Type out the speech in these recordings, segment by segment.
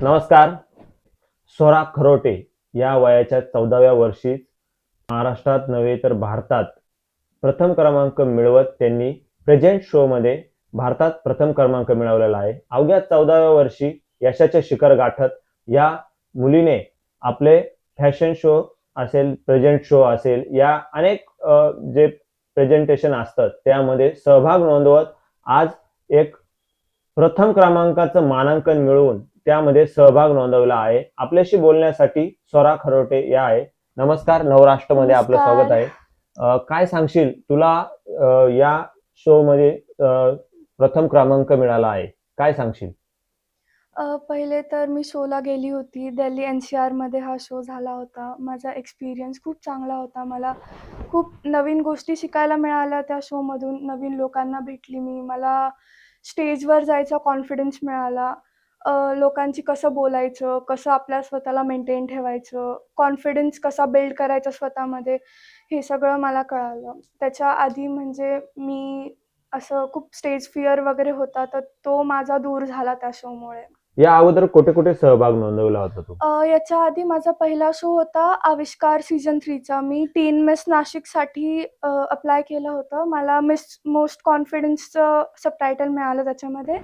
नमस्कार. स्वरा खरोटे या वयाच्या चौदाव्या वर्षी महाराष्ट्रात नव्हे तर भारतात प्रथम क्रमांक मिळवत त्यांनी प्रेझेंट शो मध्ये भारतात प्रथम क्रमांक मिळवलेला आहे. अवघ्या चौदाव्या वर्षी यशाचे शिखर गाठत या मुलीने आपले फॅशन शो असेल प्रेझेंट शो असेल या अनेक जे प्रेझेंटेशन असतात त्यामध्ये सहभाग नोंदवत आज एक प्रथम क्रमांकाचं मानांकन मिळवून त्यामध्ये सहभाग नोंदवला आहे. आपल्याशी बोलण्यासाठी स्वरा खरोटे या आहे नमस्कार नवराष्ट्रमध्ये आपलं नमस्कार. स्वागत आहे. काय सांगशील? तुला अ, या शो मध्ये अ, प्रथम क्रमांक मिळाला आहे. काय सांगशील? अ, पहिले तर मी शोला गेली होती. दिल्ली एन सी आरमध्ये हा शो झाला होता. माझा एक्सपिरियन्स खूप चांगला होता. मला खूप नवीन गोष्टी शिकायला मिळाल्या त्या शोमधून. नवीन लोकांना भेटली मी. मला स्टेजवर जायचा कॉन्फिडन्स मिळाला. लोकांची कसं बोलायचं कसं आपल्या स्वतःला मेंटेन ठेवायचं कॉन्फिडन्स कसा बिल्ड करायचा स्वतःमध्ये हे सगळं मला कळालं. त्याच्या आधी म्हणजे मी असं खूप स्टेज फिअर वगैरे होता तर तो माझा दूर झाला त्या शोमुळे या अगोदर कुठे कुठे सहभाग नोंदवला होता तू? अ, याच्या आधी माझा पहिला शो होता आविष्कार सीझन थ्रीचा मी टीन मिस नाशिकसाठी अप्लाय केलं होतं. मला मिस मोस्ट कॉन्फिडन्सचं सबटायटल मिळालं त्याच्यामध्ये.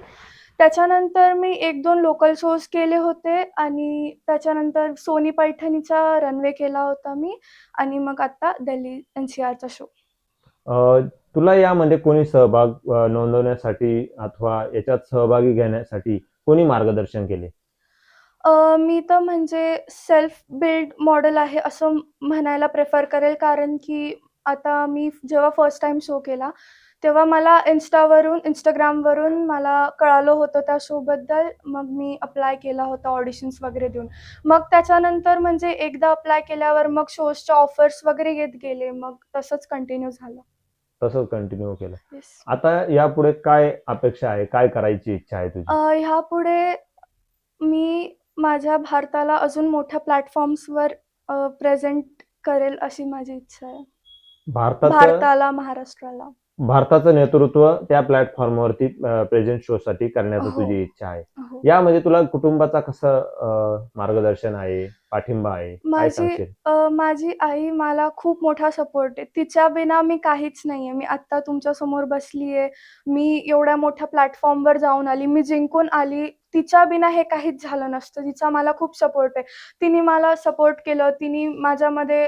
त्याच्यानंतर मी एक दोन लोकल शोज केले होते आणि त्याच्यानंतर सोनी पैठणीचा रनवे केला होता मी आणि मग आता दिल्ली एन सी आरचा शो तुला यामध्ये कोणी सहभाग नोंदवण्यासाठी अथवा याच्यात सहभागी घेण्यासाठी कोणी मार्गदर्शन केले? मी तर म्हणजे सेल्फ बिल्ड मॉडेल आहे असं म्हणायला प्रेफर करेल कारण की आता मी जेव्हा फर्स्ट टाइम शो केला तेव्हा मला इन्स्टावरून इंस्टाग्रामवरून मला कळालं होतं त्या शोबद्दल मग मी अप्लाय केला होता ऑडिशन्स वगैरे देऊन. मग त्याच्यानंतर म्हणजे एकदा अप्लाय केल्यावर मग शोजच्या ऑफर्स वगैरे येत गेले. मग तसंच कंटिन्यू झालं. तसंच कंटिन्यू केलं. आता यापुढे काय अपेक्षा आहे? काय करायची इच्छा आहे तुझी? अ, ह्यापुढे मी माझ्या भारताला अजून मोठ्या प्लॅटफॉर्म्सवर प्रेझेंट करेल अशी माझी इच्छा आहे. भारताला महाराष्ट्राला. भारताचं नेतृत्व त्या प्लॅटफॉर्मवरती प्रेझेंट शो साठी करण्याची हो. तुझी इच्छा आहे. हो. यामध्ये तुला कुटुंबाचा कसं मार्गदर्शन आहे पाठिंबा आहे? माझी माझी आई मला खूप मोठा सपोर्ट आहे. तिच्या बिना मी काहीच नाही आहे मी आत्ता तुमच्यासमोर बसली आहे मी एवढ्या मोठ्या प्लॅटफॉर्मवर जाऊन आली. मी जिंकून आली तिच्या बिना हे काहीच झालं नसतं. तिचा मला खूप सपोर्ट आहे. तिने मला सपोर्ट केलं. तिने माझ्यामध्ये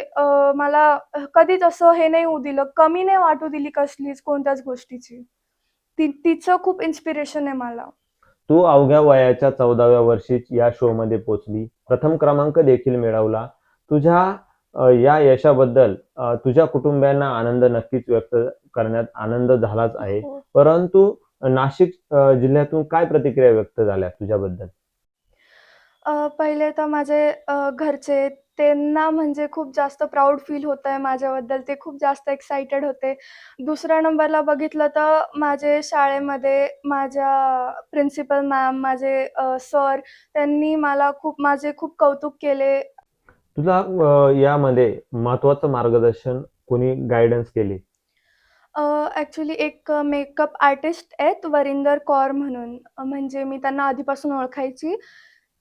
मला कधीच असं हे नाही होऊ दिलं. कमी नाही वाटू दिली कसलीच कोणत्याच गोष्टीची. ती तिचं खूप इन्स्पिरेशन आहे मला. तू अवघ्या वयाच्या चौदाव्या वर्षीच या शो मध्ये पोचली. प्रथम क्रमांक देखील मिळवला. तुझ्या या यशाबद्दल तुझ्या कुटुंबियांना आनंद नक्कीच व्यक्त करण्यात आनंद झालाच आहे. हो. परंतु नाशिक जिल्ह्यातून काय प्रतिक्रिया व्यक्त झाल्या तुझ्याबद्दल? पहिले तर माझे घरचे त्यांना म्हणजे खूप जास्त प्राऊड फील होत आहे माझ्याबद्दल. ते खूप जास्त एक्सायटेड होते. दुसऱ्या नंबरला बघितलं तर माझे शाळेमध्ये माझ्या प्रिन्सिपल मॅम माझे सर त्यांनी मला खूप माझे खूप कौतुक केले. तुला यामध्ये महत्वाचं मार्गदर्शन कोणी गायडन्स केले? ॲक्च्युली एक मेकअप आर्टिस्ट आहेत वरिंदर कौर म्हणून. म्हणजे मी त्यांना आधीपासून ओळखायची.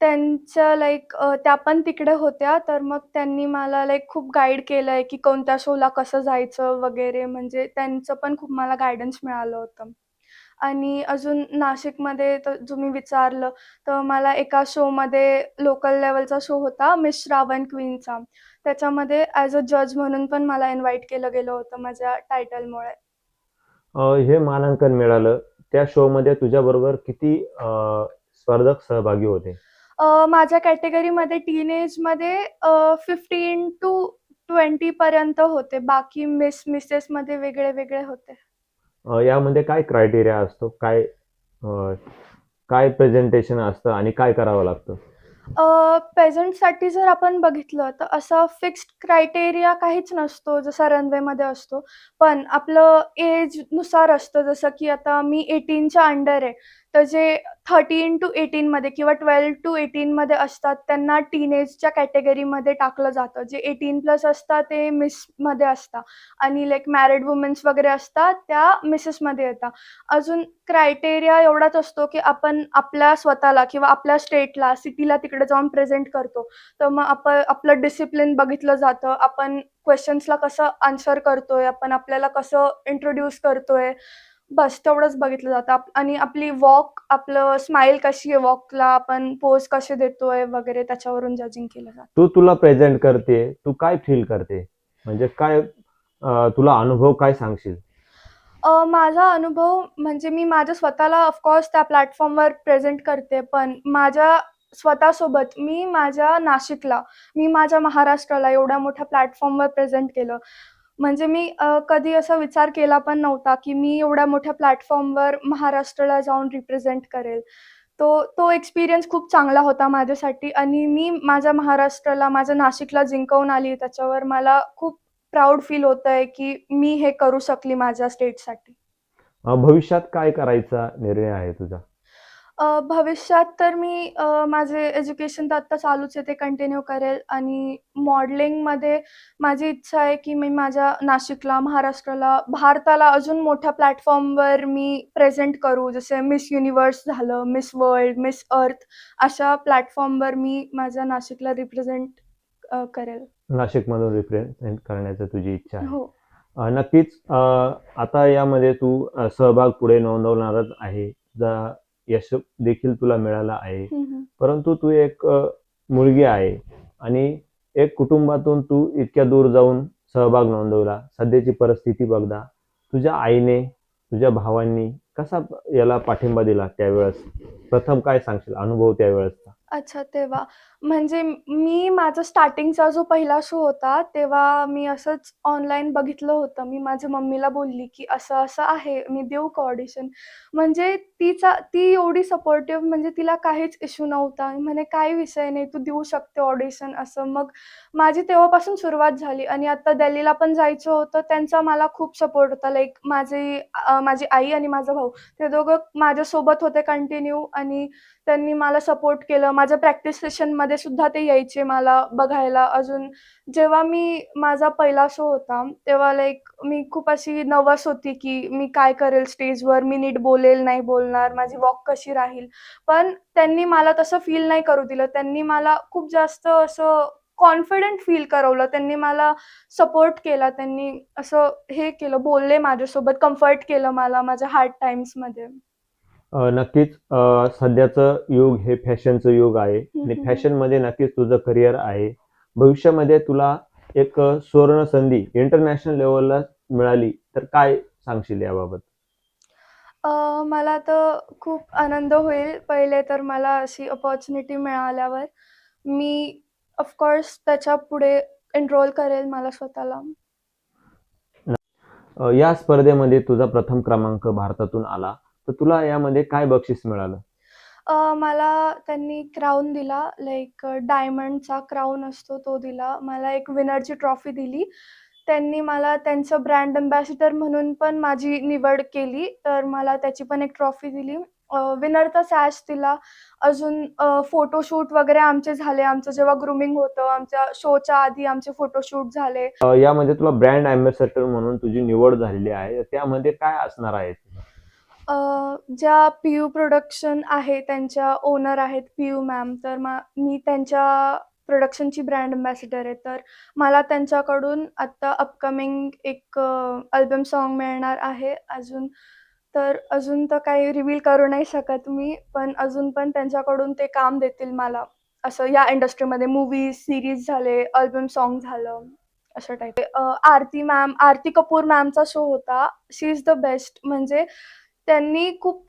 त्यांच्या लाईक त्या पण तिकडे होत्या. तर मग त्यांनी मला लाईक खूप गाईड केलं आहे की कोणत्या शोला कसं जायचं वगैरे. म्हणजे त्यांचं पण खूप मला गायडन्स मिळालं होतं. आणि अजून नाशिकमध्ये तर तुम्ही विचारलं तर मला एका शोमध्ये लोकल लेवलचा शो होता मिस श्रावण क्वीनचा त्याच्यामध्ये ॲज अ जज म्हणून पण मला इन्व्हाइट केलं गेलं होतं माझ्या टायटलमुळे हे मानांकन मिळालं. त्या शो मध्ये तुझ्याबरोबर किती अ, स्पर्धक सहभागी होते? माझ्या कॅटेगरीमध्ये टीनेजमध्ये फिफ्टीन टू ट्वेंटीपर्यंत होते. बाकी मिस मिसेसमध्ये वेगळे वेगळे होते. यामध्ये काय क्रायटेरिया असतो? काय काय प्रेझेंटेशन असतं आणि काय करावं लागतं? पेझंटसाठी जर आपण बघितलं तर असं फिक्स्ड क्रायटेरिया काहीच नसतो जसा रनवेमध्ये असतो. पण आपलं एजनुसार असतं जसं की आता मी एटीनच्या अंडर आहे. तर जे थर्टीन टू एटीनमध्ये किंवा ट्वेल्व टू एटीनमध्ये असतात त्यांना टीनेजच्या कॅटेगरीमध्ये टाकलं जातं. जे एटीन प्लस असतात ते मिसमध्ये असतात. आणि लाईक मॅरिड वुमेन्स वगैरे असतात त्या मिसेसमध्ये येतात. अजून क्रायटेरिया एवढाच असतो की आपण आपल्या स्वतःला किंवा आपल्या स्टेटला सिटीला तिकडे जाऊन प्रेझेंट करतो. तर मग आपण आपलं डिसिप्लिन बघितलं जातं. आपण क्वेश्चन्सला कसं आन्सर करतोय? आपण आपल्याला कसं इंट्रोड्यूस करतोय? बस तेवढंच बघितलं जातं. आणि आपली वॉक आपलं स्माईल कशी आहे वॉकला आपण पोज कसे देतोय वगैरे त्याच्यावरून जजिंग केलं जातं. तू तुला प्रेझेंट करते तू काय फील करते? म्हणजे काय अं, तुला अनुभव काय सांगशील? अ, माझा अनुभव म्हणजे मी माझ्या स्वतःला ऑफकोर्स त्या प्लॅटफॉर्मवर प्रेझेंट करते पण माझ्या स्वतःसोबत मी माझ्या नाशिकला मी माझ्या महाराष्ट्राला एवढ्या मोठ्या प्लॅटफॉर्मवर प्रेझेंट केलं. म्हणजे मी कधी असा विचार केला पण नव्हता की मी एवढ्या मोठ्या प्लॅटफॉर्मवर महाराष्ट्राला जाऊन रिप्रेझेंट करेल. तो तो एक्सपिरियन्स खूप चांगला होता माझ्यासाठी आणि मी माझ्या महाराष्ट्राला माझ्या नाशिकला जिंकवून आली. त्याच्यावर मला खूप प्राऊड फील होत आहे की मी हे करू शकली माझ्या स्टेटसाठी भविष्यात काय करायचा निर्णय आहे तुझा? अ, भविष्यात तर मी अ, माझे एज्युकेशन तर आत्ता चालूच आहे ते कंटिन्यू करेल. आणि मॉडलिंगमध्ये माझी इच्छा आहे की मी माझ्या नाशिकला महाराष्ट्राला भारताला अजून मोठ्या प्लॅटफॉर्मवर मी प्रेझेंट करू. जसे मिस युनिवर्स झालं मिस वर्ल्ड मिस अर्थ अशा प्लॅटफॉर्मवर मी माझ्या नाशिकला रिप्रेझेंट करेल. नाशिकमधून रिप्रेझेंट करण्याची तुझी इच्छा आहे. हो. अं, नक्कीच अं, आता यामध्ये तू अं, सहभाग पुढे नोंदवणारच आहे. जा यश देखील तुला मिळालं आहे. परंतु तू एक मुलगी आहे आणि एक कुटुंबातून तू इतक्या दूर जाऊन सहभाग नोंदवला. सध्याची परिस्थिती बघता तुझ्या आईने तुझ्या भावांनी कसा याला पाठिंबा दिला त्यावेळेस? प्रथम काय सांगशील? अनुभव त्यावेळेसचा. अच्छा तेव्हा. म्हणजे मी माझा स्टार्टिंगचा जो पहिला शो होता तेव्हा मी असंच ऑनलाईन बघितलं होतं. मी माझ्या मम्मीला बोलली की असं असं आहे मी देऊ का ऑडिशन म्हणजे तिचा ती एवढी सपोर्टिव्ह म्हणजे तिला काहीच इश्यू नव्हता. म्हणे काही विषय नाही तू देऊ शकते ऑडिशन असं. मग माझी तेव्हापासून सुरुवात झाली. आणि आता दिल्लीला पण जायचं होतं त्यांचा मला खूप सपोर्ट होता. लाईक माझी माझी आई आणि माझा भाऊ ते दोघं माझ्यासोबत होते कंटिन्यू आणि त्यांनी मला सपोर्ट केलं माझ्या प्रॅक्टिस सेशनमध्ये सुद्धा ते यायचे मला बघायला. अजून जेव्हा मी माझा पहिला शो होता तेव्हा लाईक मी खूप अशी नवस होती की मी काय करेल स्टेजवर मी नीट बोलेल नाही बोलणार माझी वॉक कशी राहील. पण त्यांनी मला तसं फील नाही करू दिलं. त्यांनी मला खूप जास्त असं कॉन्फिडंट फील करवलं. त्यांनी मला सपोर्ट केला. त्यांनी असं हे केलं बोलले माझ्यासोबत कम्फर्ट केलं मला माझ्या हार्ड टाइम्समध्ये नक्कीच सध्याचं युग हे फॅशनचं युग आहे. आणि. फॅशनमध्ये नक्कीच तुझं करिअर आहे. भविष्यामध्ये तुला एक सुवर्ण संधी इंटरनॅशनल लेवलला मिळाली तर काय सांगशील याबाबत? मला तर खूप आनंद होईल. पहिले तर मला अशी अपॉर्च्युनिटी मिळाल्यावर मी ऑफकोर्स त्याच्या पुढे एनरोल करेल मला स्वतःला. या स्पर्धेमध्ये तुझा प्रथम क्रमांक भारतातून आला. तर तुला यामध्ये काय बक्षीस मिळालं? अ, मला त्यांनी क्राऊन दिला. लाईक डायमंडचा क्राऊन असतो तो दिला. मला एक विनरची ट्रॉफी दिली. त्यांनी मला त्यांचं ब्रँड अम्बॅसिडर म्हणून पण माझी निवड केली. तर मला त्याची पण एक ट्रॉफी दिली. विनरचा सॅश दिला. अजून फोटोशूट वगैरे आमचे झाले. आमचं जेव्हा ग्रुमिंग होतं आमच्या शोच्या आधी आमचे फोटोशूट झाले. अ, यामध्ये तुला ब्रँड अँबॅसेडर म्हणून तुझी निवड झालेली आहे. त्यामध्ये काय असणार आहे? ज्या पी यू प्रोडक्शन आहे त्यांच्या ओनर आहेत पी यू मॅम तर मा मी त्यांच्या प्रोडक्शनची ब्रँड अम्बॅसिडर आहे. तर मला त्यांच्याकडून आत्ता अपकमिंग एक अल्बम सॉन्ग मिळणार आहे अजून. तर अजून तर काही रिव्हील करू नाही शकत मी पण अजून पण त्यांच्याकडून ते काम देतील मला. असं या इंडस्ट्रीमध्ये मूवीज सिरीज झाले अल्बम सॉन्ग झालं अशा टाईप आरती मॅम आरती कपूर मॅमचा शो होता. शी इज द बेस्ट म्हणजे त्यांनी खूप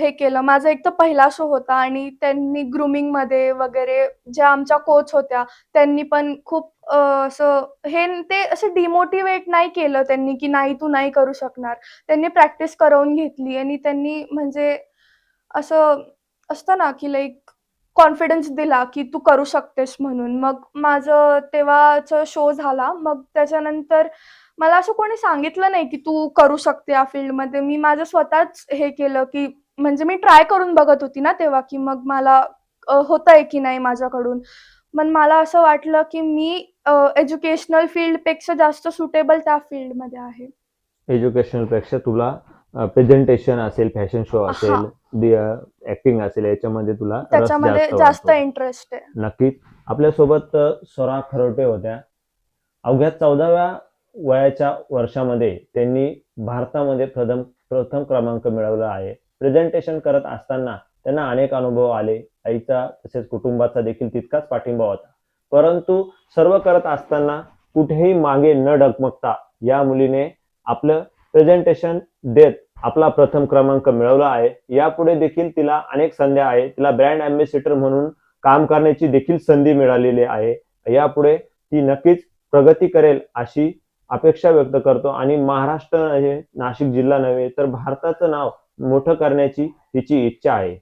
हे केलं. माझा एक तर पहिला शो होता आणि त्यांनी ग्रुमिंगमध्ये वगैरे ज्या आमच्या कोच होत्या त्यांनी पण खूप असं हे ते असं डिमोटिवेट नाही केलं त्यांनी की नाही तू नाही करू शकणार. त्यांनी प्रॅक्टिस करवून घेतली आणि त्यांनी म्हणजे असं असतं ना की लाईक कॉन्फिडन्स दिला की तू करू शकतेस म्हणून. मग माझं तेव्हाचं शो झाला. मग त्याच्यानंतर मला असं कोणी सांगितलं नाही की तू करू शकते या फील्डमध्ये. मी माझं स्वतःच हे केलं की म्हणजे मी ट्राय करून बघत होती ना तेव्हा की मग मला होतंय की नाही माझ्याकडून. मग मला असं वाटलं की मी एज्युकेशनल फील्डपेक्षा जास्त सुटेबल त्या फील्डमध्ये आहे. एज्युकेशनलपेक्षा तुला प्रेझेंटेशन असेल फॅशन शो. असेल ऍक्टिंग असेल याच्यामध्ये तुला त्याच्यामध्ये जास्त. इंटरेस्ट आहे. नक्कीच. आपल्यासोबत स्वरा खरोटे होत्या. अवघ्या चौदाव्या वयाच्या वर्षामध्ये त्यांनी भारतामध्ये प्रथम प्रथम क्रमांक मिळवला आहे. प्रेझेंटेशन करत असताना त्यांना अनेक अनुभव आले. आईचा तसेच कुटुंबाचा देखील तितकाच पाठिंबा होता. परंतु सर्व करत असताना कुठेही मागे न डगमगता या मुलीने आपलं प्रेझेंटेशन देत आपला प्रथम क्रमांक मिळवला आहे. यापुढे देखील तिला अनेक संध्या आहे. तिला ब्रँड अँबॅसिडर म्हणून काम करण्याची देखील संधी मिळालेली आहे. यापुढे ती नक्कीच प्रगती करेल अशी अपेक्षा व्यक्त करतो. आणि महाराष्ट्र नाशिक जिल्हा नव्हे तर भारताचं नाव मोठं करण्याची तिची इच्छा आहे.